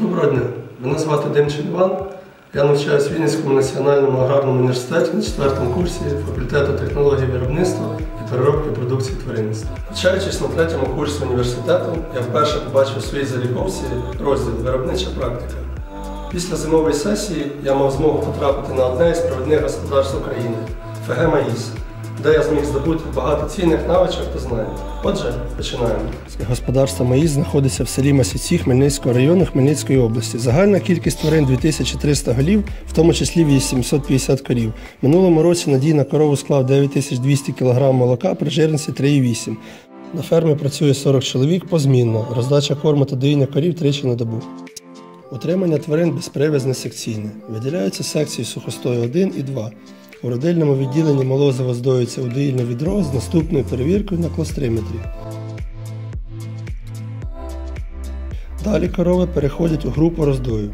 Доброго дня. Мене звати Демчин Іван. Я навчаюся в Вінницькому національному аграрному університеті на четвертому курсі факультету технологій виробництва і переробки продукції тваринництва. Навчаючись на третьому курсі університету, я вперше побачив у своїй заліковці розділ Виробнича практика. Після зимової сесії я мав змогу потрапити на одне із провідних господарств України ФГ Маїс, де я зміг здобути багато цінних навичок та знань. Отже, починаємо. Господарство Маїс знаходиться в селі Масіці Хмельницького району Хмельницької області. Загальна кількість тварин 2300 голів, в тому числі 850 корів. Минулому році надій на корову склав 9200 кг молока при жирності 3,8. На фермі працює 40 чоловік позмінно. Роздача корму та доїння корів тричі на добу. Утримання тварин безпривязне секційне. Виділяються секції сухостою 1 і 2. У родильному відділенні молозиво здоюється у доїльне відро з наступною перевіркою на клостриметрі. Далі корови переходять у групу роздою,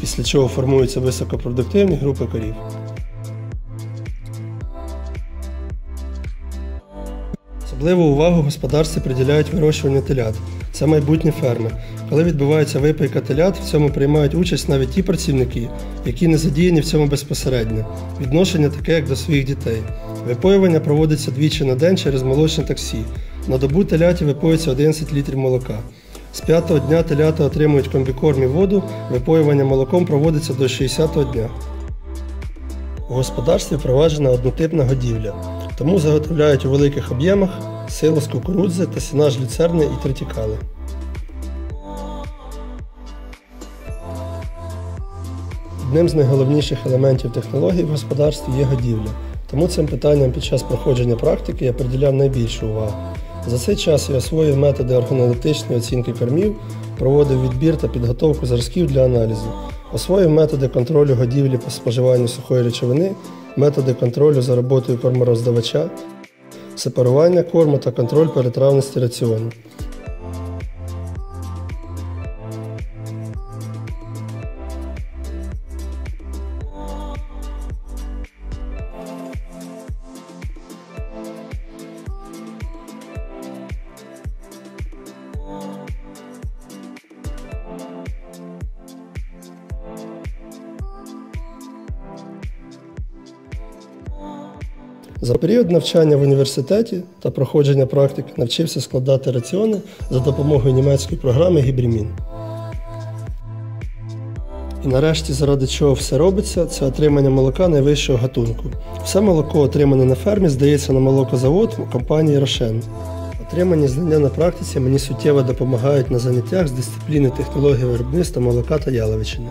після чого формуються високопродуктивні групи корів. Особливу увагу господарстві приділяють вирощуванню телят. Це майбутні ферми. Коли відбувається випийка телят, в цьому приймають участь навіть ті працівники, які не задіяні в цьому безпосередньо. Відношення таке, як до своїх дітей. Випоювання проводиться двічі на день через молочне таксі. На добу теляті випоюється 11 літрів молока. З п'ятого дня телята отримують комбікорм і воду, випоювання молоком проводиться до 60-го дня. У господарстві впроваджена однотипна годівля, тому заготовляють у великих об'ємах сило з кукурудзи та сінаж люцерни і тритікали. Одним з найголовніших елементів технологій в господарстві є годівля. Тому цим питанням під час проходження практики я приділяв найбільшу увагу. За цей час я освоїв методи органолептичної оцінки кормів, проводив відбір та підготовку зразків для аналізу, освоїв методи контролю годівлі по споживанню сухої речовини, методи контролю за роботою кормороздавача, сепарування корму та контроль перетравності раціону. За період навчання в університеті та проходження практики навчився складати раціони за допомогою німецької програми Гібрімін. І нарешті, заради чого все робиться, це отримання молока найвищого гатунку. Все молоко, отримане на фермі, здається на молокозавод компанії Рошен. Отримані знання на практиці мені суттєво допомагають на заняттях з дисципліни технології виробництва молока та яловичини.